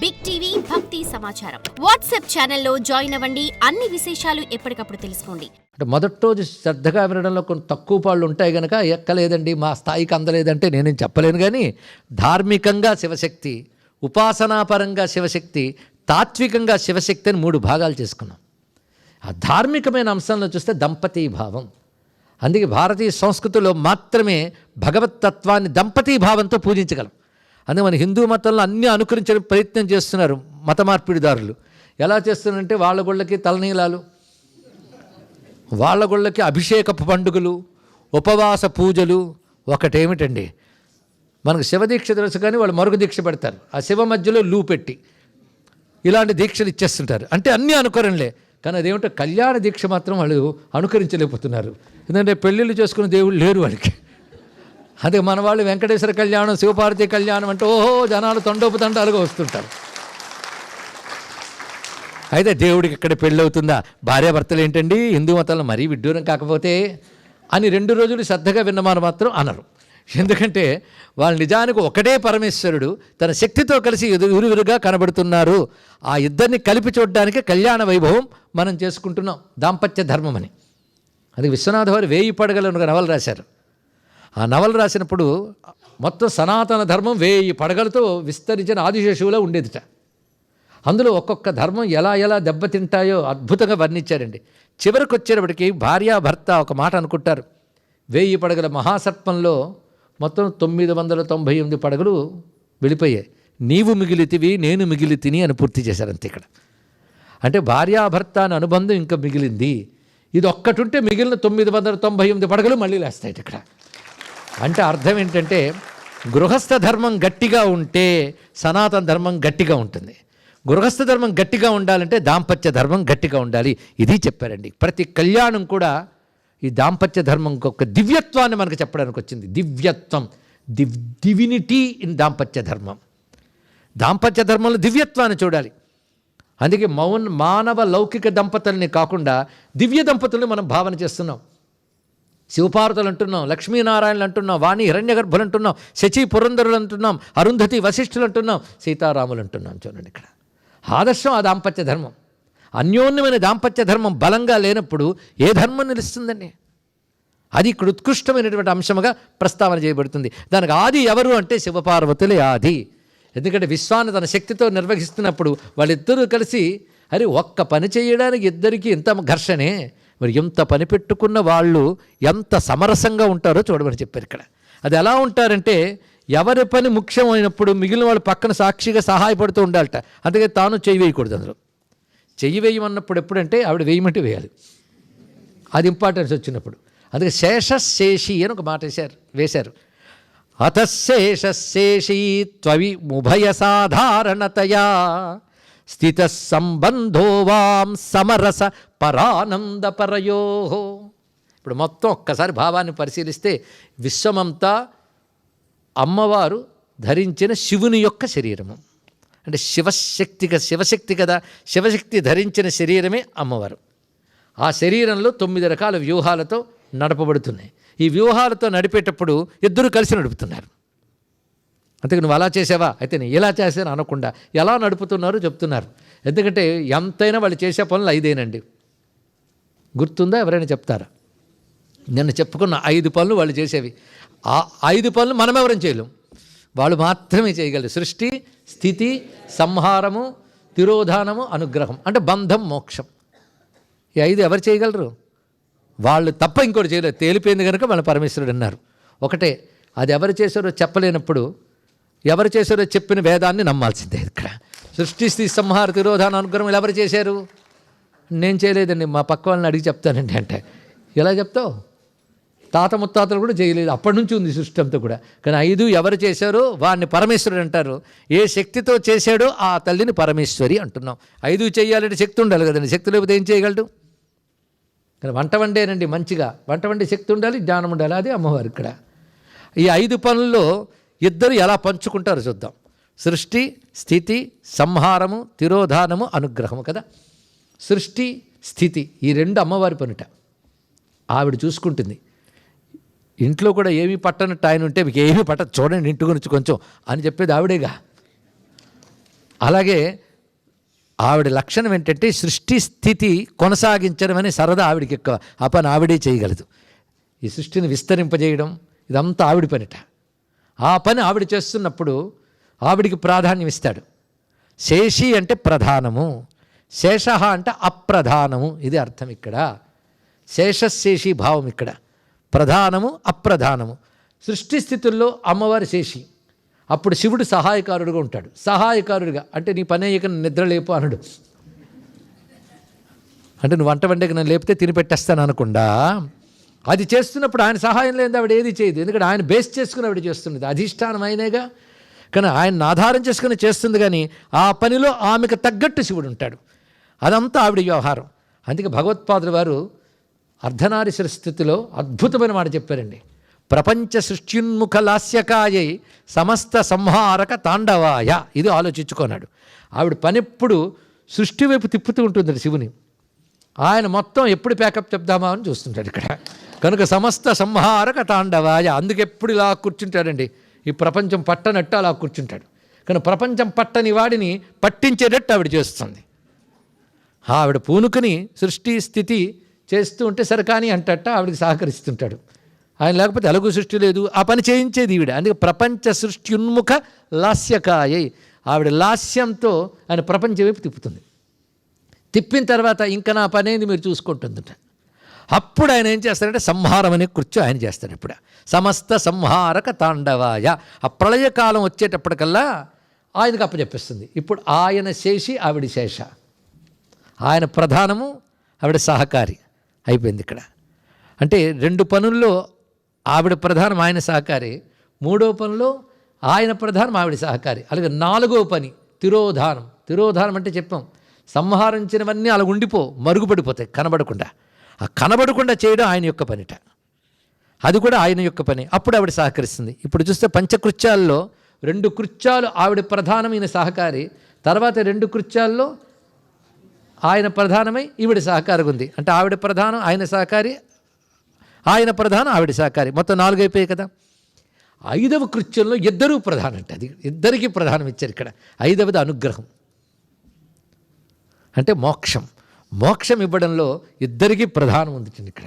Big TV భక్తి సమాచారం WhatsApp ఛానల్లో జాయిన్ అవ్వండి. అన్ని విశేషాలు ఎప్పటికప్పుడు తెలుసుకోండి. అంటే మొదటి రోజు శ్రద్ధగా వినడంలో కొన్ని తక్కువ పాళ్ళు ఉంటాయి కనుక ఎక్కలేదండి మా స్థాయికి అందలేదంటే నేనేం చెప్పలేను కానీ ధార్మికంగా శివశక్తి ఉపాసనాపరంగా శివశక్తి తాత్వికంగా శివశక్తి అని మూడు భాగాలు చేసుకున్నాం. ఆ ధార్మికమైన అంశంలో చూస్తే దంపతీ భావం. అందుకే భారతీయ సంస్కృతిలో మాత్రమే భగవత్ తత్వాన్ని దంపతీ భావంతో పూజించగలం. అందుకే మన హిందూ మతంలో అన్నీ అనుకరించే ప్రయత్నం చేస్తున్నారు మత మార్పిడిదారులు. ఎలా చేస్తున్నారంటే వాళ్ళ గుళ్ళకి తలనీలాలు వాళ్ళ గుళ్ళకి అభిషేకపు పండుగలు ఉపవాస పూజలు. ఒకటేమిటండి మనకు శివదీక్ష తెలుసు కానీ వాళ్ళు మరొక దీక్ష పెడతారు. ఆ శివ మధ్యలో లూ పెట్టి ఇలాంటి దీక్షలు ఇచ్చేస్తుంటారు. అంటే అన్నీ అనుకరణలే కానీ అదేమిటో కళ్యాణ దీక్ష మాత్రం వాళ్ళు అనుకరించలేకపోతున్నారు. ఎందుకంటే పెళ్ళిళ్ళు చేసుకునే దేవుళ్ళు లేరు వాళ్ళకి. అదే మన వాళ్ళు వెంకటేశ్వర కళ్యాణం శివపార్వతి కళ్యాణం అంటే ఓహో జనాలు తండోపు తండాలుగా వస్తుంటారు. అయితే దేవుడికి ఇక్కడ పెళ్ళవుతుందా? భార్యాభర్తలు ఏంటండి? హిందూ మతంలో మరీ విడ్డూరం కాకపోతే అని రెండు రోజులు శ్రద్ధగా విన్నమాను మాత్రం అనరు. ఎందుకంటే వాళ్ళు నిజానికి ఒకటే పరమేశ్వరుడు తన శక్తితో కలిసి ఎదురుగా కనబడుతున్నారు. ఆ ఇద్దరిని కలిపి చూడడానికి కళ్యాణ వైభవం మనం చేసుకుంటున్నాం. దాంపత్య ధర్మం అని అది విశ్వనాథ వారు వేయి పడగలను నవలు రాశారు. ఆ నవల రాసినప్పుడు మొత్తం సనాతన ధర్మం వేయి పడగలతో విస్తరించిన ఆదిశేషువులో ఉండేదిట. అందులో ఒక్కొక్క ధర్మం ఎలా ఎలా దెబ్బతింటాయో అద్భుతంగా వర్ణించారండి. చివరికి వచ్చేటప్పటికి భార్యాభర్త ఒక మాట అనుకుంటారు. వేయి పడగల మహాసర్పంలో మొత్తం తొమ్మిది వందల తొంభై ఎనిమిది పడగలు వెళ్ళిపోయాయి నీవు మిగిలితివి నేను మిగిలి తిని అని పూర్తి చేశారంత ఇక్కడ. అంటే భార్యాభర్త అనే అనుబంధం ఇంకా మిగిలింది. ఇది ఒక్కటి ఉంటే మిగిలిన తొమ్మిది వందల తొంభై ఎనిమిది పడగలు మళ్ళీ లేస్తాయి ఇక్కడ. అంటే అర్థం ఏంటంటే గృహస్థ ధర్మం గట్టిగా ఉంటే సనాతన ధర్మం గట్టిగా ఉంటుంది. గృహస్థ ధర్మం గట్టిగా ఉండాలంటే దాంపత్య ధర్మం గట్టిగా ఉండాలి. ఇది చెప్పారండి. ప్రతి కళ్యాణం కూడా ఈ దాంపత్య ధర్మం ఒక దివ్యత్వాన్ని మనకు చెప్పడానికి వచ్చింది. దివ్యత్వం. దివ్ డివినిటీ ఇన్ దాంపత్య ధర్మం. దాంపత్య ధర్మంలో దివ్యత్వాన్ని చూడాలి. అందుకే మౌన్ మానవ లౌకిక దంపతుల్ని కాకుండా దివ్య దంపతుల్ని మనం భావన చేస్తున్నాం. శివపార్వతులు అంటున్నాం లక్ష్మీనారాయణలు అంటున్నాం వాణి హిరణ్యగర్భులు అంటున్నాం శచి పురంధరులు అంటున్నాం అరుంధతి వశిష్ఠులు అంటున్నాం సీతారాములు అంటున్నాం చూడండి ఇక్కడ. ఆదర్శం ఆ దాంపత్య ధర్మం. అన్యోన్యమైన దాంపత్య ధర్మం బలంగా లేనప్పుడు ఏ ధర్మం నిలుస్తుందండి? అది ఇక్కడ ఉత్కృష్టమైనటువంటి అంశముగా ప్రస్తావన చేయబడుతుంది. దానికి ఆది ఎవరు అంటే శివపార్వతులే ఆది. ఎందుకంటే విశ్వాన్ని తన శక్తితో నిర్వహిస్తున్నప్పుడు వాళ్ళిద్దరూ కలిసి అరే ఒక్క పని చేయడానికి ఇద్దరికి ఇంత ఘర్షణే మరి ఎంత పని పెట్టుకున్న వాళ్ళు ఎంత సమరసంగా ఉంటారో చూడమని చెప్పారు ఇక్కడ. అది ఎలా ఉంటారంటే ఎవరి పని ముఖ్యమైనప్పుడు మిగిలిన వాళ్ళు పక్కన సాక్షిగా సహాయపడుతూ ఉండాలట. అందుకే తాను చెయ్యి వేయకూడదు అందులో. చెయ్యి వేయమన్నప్పుడు ఎప్పుడంటే ఆవిడ వేయమంటే వేయాలి. అది ఇంపార్టెన్స్ వచ్చినప్పుడు. అందుకే శేషశేషి అని ఒక మాట వేశారు వేశారు. అతశేషశేషీ త్వవి ఉభయ సాధారణతయా. స్థిత సంబంధో వాం సమరస పరానందపరయో ఇప్పుడు మొత్తం ఒక్కసారి భావాన్ని పరిశీలిస్తే విశ్వమంతా అమ్మవారు ధరించిన శివుని యొక్క శరీరము. అంటే శివశక్తి శివశక్తి కదా శివశక్తి ధరించిన శరీరమే అమ్మవారు. ఆ శరీరంలో తొమ్మిది రకాల వ్యూహాలతో నడపబడుతున్నాయి. ఈ వ్యూహాలతో నడిపేటప్పుడు ఇద్దరు కలిసి నడుపుతున్నారు. అందుకే నువ్వు అలా చేసావా? అయితే నేను ఇలా చేశాను అనకుండా ఎలా నడుపుతున్నారో చెప్తున్నారు. ఎందుకంటే ఎంతైనా వాళ్ళు చేసే పనులు ఐదేనండి. గుర్తుందా? ఎవరైనా చెప్తారా? నిన్న చెప్పుకున్న ఐదు పనులు వాళ్ళు చేసేవి. ఆ ఐదు పనులు మనం ఎవరం చేయలేం. వాళ్ళు మాత్రమే చేయగలరు. సృష్టి స్థితి సంహారము తిరోధానము అనుగ్రహం అంటే బంధం మోక్షం. ఈ ఐదు ఎవరు చేయగలరు? వాళ్ళు తప్ప ఇంకోటి చేయలేరు తేలిపోయింది కనుక మన పరమేశ్వరుడు అన్నారు. ఒకటే అది ఎవరు చేశారో చెప్పలేనప్పుడు ఎవరు చేశారో చెప్పిన వేదాన్ని నమ్మాల్సిందే ఇక్కడ. సృష్టి స్థితి సంహార తిరోధాన అనుగ్రహం ఎవరు చేశారు? నేను చేయలేదండి మా పక్క వాళ్ళని అడిగి చెప్తానండి అంటే. ఎలా చెప్తావు? తాత ముత్తాతలు కూడా చేయలేదు అప్పటి నుంచి ఉంది సృష్టి అంతా కూడా. కానీ ఐదు ఎవరు చేశారో వాడిని పరమేశ్వరుడు అంటారు. ఏ శక్తితో చేశాడో ఆ తల్లిని పరమేశ్వరి అంటున్నాం. ఐదు చేయాలంటే శక్తి ఉండాలి కదండి శక్తి లేకపోతే ఏం చేయగలడు? కానీ వంట వండేనండి మంచిగా. వంట వండే శక్తి ఉండాలి జ్ఞానం ఉండాలి అదే అమ్మవారు ఇక్కడ. ఈ ఐదు పనుల్లో ఇద్దరు ఎలా పంచుకుంటారో చూద్దాం. సృష్టి స్థితి సంహారము తిరోధానము అనుగ్రహము కదా. సృష్టి స్థితి ఈ రెండు అమ్మవారి పనుట. ఆవిడ చూసుకుంటుంది. ఇంట్లో కూడా ఏమీ పట్టనట్టు ఆయన ఉంటే మీకు ఏమీ పట్ట చూడండి ఇంటి గురించి కొంచెం అని చెప్పేది ఆవిడేగా. అలాగే ఆవిడ లక్షణం ఏంటంటే సృష్టి స్థితి కొనసాగించడం అనే సరదా ఆవిడకి ఎక్కువ. ఆ పని ఆవిడే చేయగలదు. ఈ సృష్టిని విస్తరింపజేయడం ఇదంతా ఆవిడ పనిట. ఆ పని ఆవిడ చేస్తున్నప్పుడు ఆవిడికి ప్రాధాన్యం ఇస్తాడు. శేషి అంటే ప్రధానము శేష అంటే అప్రధానము ఇది అర్థం ఇక్కడ. శేషశేషి భావం ఇక్కడ. ప్రధానము అప్రధానము. సృష్టి స్థితుల్లో అమ్మవారి శేషి. అప్పుడు శివుడు సహాయకారుడుగా ఉంటాడు. సహాయకారుడిగా అంటే నీ పని అయ్యాక నిద్ర లేపు అనడు అంటే నువ్వు వంట వండకి నన్ను లేపితే తిని పెట్టేస్తాను అనకుండా అది చేస్తున్నప్పుడు ఆయన సహాయం లేదు ఆవిడ ఏది చేయదు. ఎందుకంటే ఆయన బేస్ చేసుకుని ఆవిడ చేస్తున్నది అధిష్టానం ఆయనేగా కానీ ఆయన ఆధారం చేసుకుని చేస్తుంది కానీ ఆ పనిలో ఆమెకు తగ్గట్టు శివుడు ఉంటాడు. అదంతా ఆవిడ వ్యవహారం. అందుకే భగవత్పాదుల వారు అర్ధనారీశ్వర స్థితిలో అద్భుతమైన మాట చెప్పారండి. ప్రపంచ సృష్టిన్ముఖ లాస్యకాయై సమస్త సంహారక తాండవాయ. ఇది ఆలోచించుకున్నాడు. ఆవిడ పనెప్పుడు సృష్టి వైపు తిప్పుతూ ఉంటుంది శివుని. ఆయన మొత్తం ఎప్పుడు ప్యాకప్ చెప్దామా అని చూస్తుంటాడు ఇక్కడ. కనుక సమస్త సంహారక తాండవాయ అందుకెప్పుడు ఇలా కూర్చుంటాడండి? ఈ ప్రపంచం పట్టనట్టు అలా కూర్చుంటాడు. కానీ ప్రపంచం పట్టని వాడిని పట్టించేటట్టు ఆవిడ చేస్తుంది. ఆవిడ పూనుకుని సృష్టి స్థితి చేస్తూ ఉంటే సరికాని అంటట్ట అంటట ఆవిడకి సహకరిస్తుంటాడు. ఆయన లేకపోతే అలుగు సృష్టి లేదు ఆ పని చేయించేది ఈవిడ. అందుకే ప్రపంచ సృష్టి ఉన్ముఖ లాస్యకాయ ఆవిడ లాస్యంతో ఆయన ప్రపంచం వైపు తిప్పుతుంది. తిప్పిన తర్వాత ఇంకా నా పని మీరు చూసుకుంటుందట. అప్పుడు ఆయన ఏం చేస్తారంటే సంహారం అనే కూర్చో ఆయన చేస్తాడు ఇప్పుడు. సమస్త సంహారక తాండవాయ. ఆ ప్రళయకాలం వచ్చేటప్పటికల్లా ఆయనకు అప్పచెప్పిస్తుంది. ఇప్పుడు ఆయన శేషి ఆవిడ శేష. ఆయన ప్రధానము ఆవిడ సహకారి అయిపోయింది ఇక్కడ. అంటే రెండు పనుల్లో ఆవిడ ప్రధానం ఆయన సహకారి. మూడో పనిలో ఆయన ప్రధానం ఆవిడ సహకారి. అలాగే నాలుగో పని తిరోధానం. తిరోధానం అంటే చెప్పాం. సంహరించినవన్నీ అలా ఉండిపో మరుగుపడిపోతాయి కనబడకుండా. ఆ కనబడకుండా చేయడం ఆయన యొక్క పనిట. అది కూడా ఆయన యొక్క పని. అప్పుడు ఆవిడ సహకరిస్తుంది. ఇప్పుడు చూస్తే పంచకృత్యాల్లో రెండు కృత్యాలు ఆవిడ ప్రధానమైన సహకారి తర్వాత రెండు కృత్యాల్లో ఆయన ప్రధానమై ఈవిడ సహకారం ఉంది. అంటే ఆవిడ ప్రధానం ఆయన సహకారి ఆయన ప్రధానం ఆవిడ సహకారి. మొత్తం నాలుగు అయిపోయాయి కదా. ఐదవ కృత్యంలో ఇద్దరూ ప్రధానం అంటే అది ఇద్దరికీ ప్రధానం ఇచ్చారు ఇక్కడ. ఐదవది అనుగ్రహం. అంటే మోక్షం. మోక్షం ఇవ్వడంలో ఇద్దరికీ ప్రధానం ఉంది ఇక్కడ.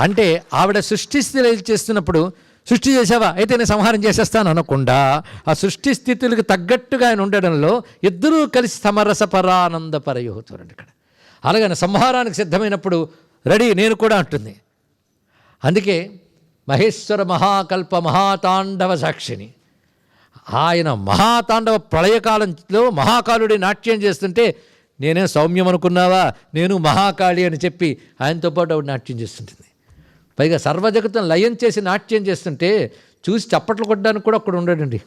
అంటే ఆవిడ సృష్టి స్థితి చేస్తున్నప్పుడు సృష్టి చేసావా అయితే నేను సంహారం చేసేస్తాను అనకుండా ఆ సృష్టి స్థితులకు తగ్గట్టుగా ఆయన ఉండడంలో ఇద్దరూ కలిసి సమరస పరానంద పరయోతురండి ఇక్కడ. అలాగని సంహారానికి సిద్ధమైనప్పుడు రెడీ నేను కూడా అంటుంది. అందుకే మహేశ్వర మహాకల్ప మహాతాండవ సాక్షిని. ఆయన మహాతాండవ ప్రళయకాలంలో మహాకాలుడి నాట్యం చేస్తుంటే నేనే సౌమ్యం అనుకున్నావా? నేను మహాకాళి అని చెప్పి ఆయనతో పాటు ఆవిడ నాట్యం చేస్తుంటుంది. పైగా సర్వజగతం లయం చేసి నాట్యం చేస్తుంటే చూసి చప్పట్లు కొట్టడానికి కూడా అక్కడ ఉండడండి.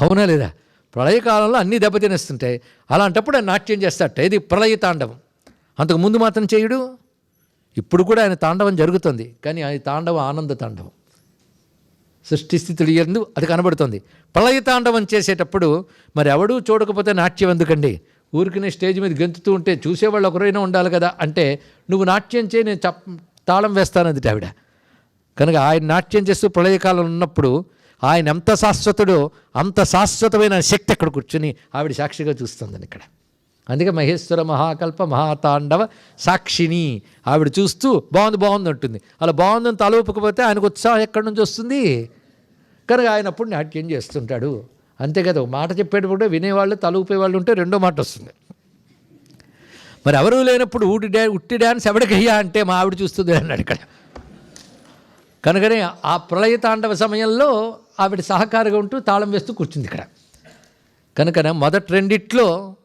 అవునా లేదా? ప్రళయకాలంలో అన్నీ దెబ్బతినేస్తుంటాయి. అలాంటప్పుడు ఆయన నాట్యం చేస్తాట ఇది ప్రళయ తాండవం. అంతకు ముందు మాత్రం చేయుడు ఇప్పుడు కూడా ఆయన తాండవం జరుగుతుంది. కానీ ఆయన తాండవం ఆనంద తాండవం. సృష్టిస్థితులు ఎందు అది కనబడుతుంది. ప్రళయతాండవం చేసేటప్పుడు మరి ఎవడూ చూడకపోతే నాట్యం ఎందుకండి? ఊరికినే స్టేజ్ మీద గెంతుతూ ఉంటే చూసేవాళ్ళు ఒకరైనా ఉండాలి కదా అంటే నువ్వు నాట్యం చేయి నేను చప్ తాళం వేస్తానంది ఆవిడ. కనుక ఆయన నాట్యం చేస్తూ ప్రళయకాలం ఉన్నప్పుడు ఆయన ఎంత శాశ్వతుడో అంత శాశ్వతమైన శక్తి అక్కడ కూర్చుని ఆవిడ సాక్షిగా చూస్తుందని ఇక్కడ. అందుకే మహేశ్వర మహాకల్ప మహాతాండవ సాక్షిని ఆవిడ చూస్తూ బాగుంది బాగుంది అంటుంది. అలా బాగుందని తల ఊపకపోతే ఆయనకు ఉత్సాహం ఎక్కడి నుంచి వస్తుంది? కనుక ఆయన అప్పుడు నాట్యం చేస్తుంటాడు. అంతే కదా ఒక మాట చెప్పేటప్పుడు వినేవాళ్ళు తల ఊపేవాళ్ళు ఉంటే రెండో మాట వస్తుంది. మరి ఎవరూ లేనప్పుడు ఊటి డ్యా ఉట్టి డ్యాన్స్ ఎవడికయ్యా అంటే మా ఆవిడ చూస్తుంది అన్నాడు ఇక్కడ. కనుకనే ఆ ప్రళయ తాండవ సమయంలో ఆవిడ సహకారిగా ఉంటూ తాళం వేస్తూ కూర్చుంది ఇక్కడ. కనుక మొదటి రెండిట్లో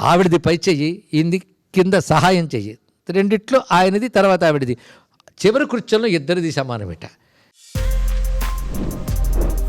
ఆవిడది పై చెయ్యి ఇంది కింద సహాయం చెయ్యి. రెండిట్లో ఆయనది తర్వాత ఆవిడది. చివరి కృత్యంలో ఇద్దరిది సమానమేట.